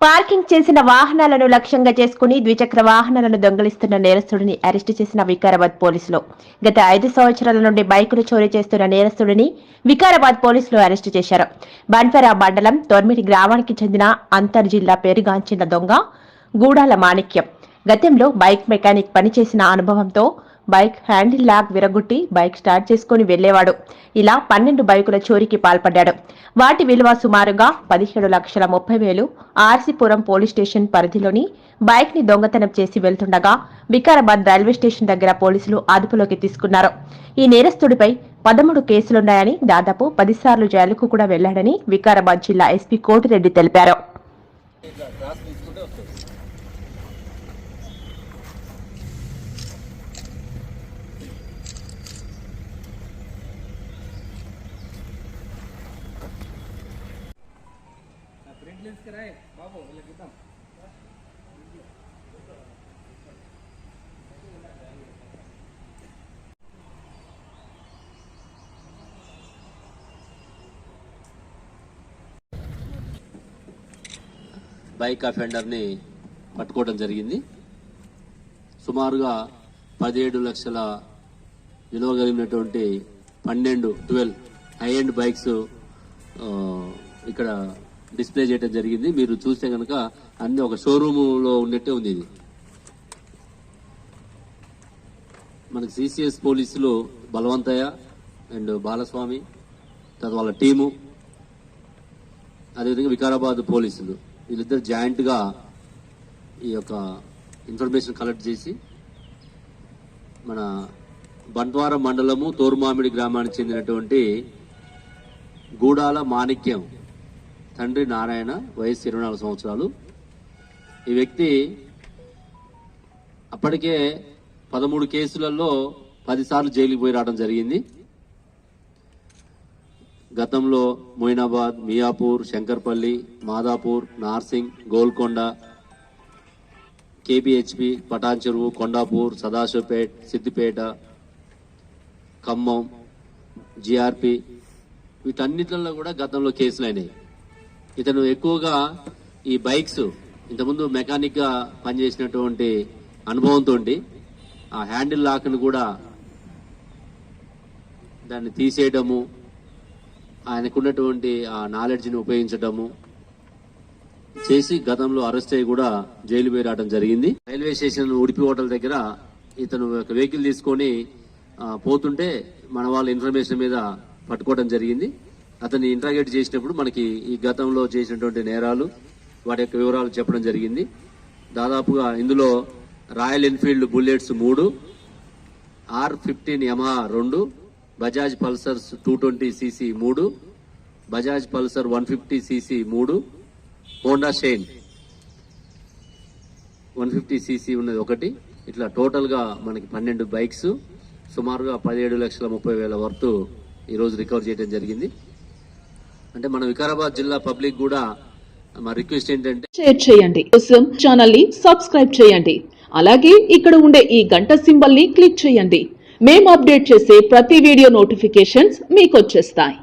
Parking చేసిన వాహనాలను లక్ష్యంగా చేసుకుని ద్విచక్ర వాహనాలను దొంగిలిస్తున్న నేరస్తుడిని అరెస్టు చేసిన వికారాబాద్ పోలీసులు. గత ఐదు సంవత్సరాల నుండి బైకులు చోరీ చేస్తున్న నేరస్తుడిని వికారాబాద్ పోలీసులు అరెస్టు చేశారు. బన్ఫెరా మండలం తొర్మిడి గ్రామానికి చెందిన అంతర్ జిల్లా పేరుగాంచిన దొంగ గూడాల మాణిక్యం. గతంలో బైక్ మెకానిక్ పనిచేసిన అనుభవంతో బైక్ హ్యాండిల్ లాక్ విరగొట్టి బైక్ స్టార్ట్ చేసుకుని వెళ్ళేవాడు ఇలా పన్నెండు బైకుల చోరీకి పాల్పడ్డాడు. వాటి విలువ సుమారుగా పదిహేడు లక్షల ముప్పై వేలు. ఆర్సీపురం పోలీస్ స్టేషన్ పరిధిలోని బైక్ని దొంగతనం చేసి వెళ్తుండగా వికారాబాద్ రైల్వే స్టేషన్ దగ్గర పోలీసులు అదుపులోకి తీసుకున్నారు. ఈ నేరస్తుడిపై పదమూడు కేసులున్నాయని దాదాపు పదిసార్లు జైలుకు కూడా వెళ్ళాడని వికారాబాద్ జిల్లా ఎస్పీ కోటిరెడ్డి తెలిపారు. ప్రింట్ తీసుకురాయి బాబు వీళ్ళకి ఇద్దాం బైక్ అఫెండర్ని పట్టుకోవడం జరిగింది. సుమారుగా పదిహేడు లక్షల విలువ కలిగినటువంటి పన్నెండు ట్వెల్వ్ హై ఎండ్ బైక్స్ ఇక్కడ డిస్ప్లే చేయడం జరిగింది. మీరు చూస్తే కనుక అన్ని ఒక షోరూమ్లో ఉన్నట్టే ఉంది ఇది. మనకి సిసిఎస్ పోలీసులు బలవంతయ్య అండ్ బాలస్వామి తర్వాత వాళ్ళ టీము అదేవిధంగా వికారాబాద్ పోలీసులు. వీళ్ళిద్దరు జాయింట్గా ఈ యొక్క ఇన్ఫర్మేషన్ కలెక్ట్ చేసి మన బంట్వారం మండలము తోరుమామిడి గ్రామానికి చెందినటువంటి గూడాల మాణిక్యం తండ్రి నారాయణ వయసు ఇరవై నాలుగు సంవత్సరాలు. ఈ వ్యక్తి అప్పటికే పదమూడు కేసులలో పదిసార్లు జైలుకి పోయి రావడం జరిగింది. గతంలో Moinabad Miyapur Shankarpally Madhapur Narsingi Golconda KBHP Patancheru Kondapur Sadasivpet Siddipet Khammam GRP వీటన్నిటిలో కూడా గతంలో కేసులు అయినాయి. ఇతను ఎక్కువగా ఈ బైక్స్ ఇంతకుముందు మెకానిక్గా పనిచేసినటువంటి అనుభవంతో ఆ హ్యాండిల్ లాక్ను కూడా దాన్ని తీసేయడము ఆయనకున్నటువంటి ఆ నాలెడ్జ్ని ఉపయోగించడము చేసి గతంలో అరెస్ట్ అయ్యి కూడా జైలు వేరాటం జరిగింది. రైల్వే స్టేషన్ ఉడిపి హోటల్ దగ్గర ఇతను ఒక వెహికల్ తీసుకొని పోతుంటే మన వాళ్ళ ఇన్ఫర్మేషన్ మీద పట్టుకోవడం జరిగింది. అతన్ని ఇంట్రాగేట్ చేసినప్పుడు మనకి ఈ గతంలో చేసినటువంటి నేరాలు వాటి యొక్క వివరాలు చెప్పడం జరిగింది. దాదాపుగా ఇందులో రాయల్ ఎన్ఫీల్డ్ బుల్లెట్స్ మూడు ఆర్ ఫిఫ్టీన్ యమహా రెండు Bajaj Pulsars two twenty CC మూడు Bajaj Pulsar one fifty CC మూడు Honda Shine one fifty CC ఉన్నది ఒకటి. ఇట్లా టోటల్గా మనకి పన్నెండు బైక్స్ సుమారుగా పదిహేడు లక్షల ముప్పై వేల వరకు ఈరోజు రికవర్ చేయడం జరిగింది. అంటే మన వికారాబాద్ జిల్లా పబ్లిక్ కూడా మా రిక్వెస్ట్ ఏంటంటే షేర్ చేయండి. కోసం ఛానల్ని సబ్స్క్రైబ్ చేయండి. అలాగే ఇక్కడ ఉండే ఈ గంట సింబల్ని క్లిక్ చేయండి. మేము అప్డేట్ చేసే ప్రతి వీడియో నోటిఫికేషన్స్ మీకు వచ్చేస్తాయి.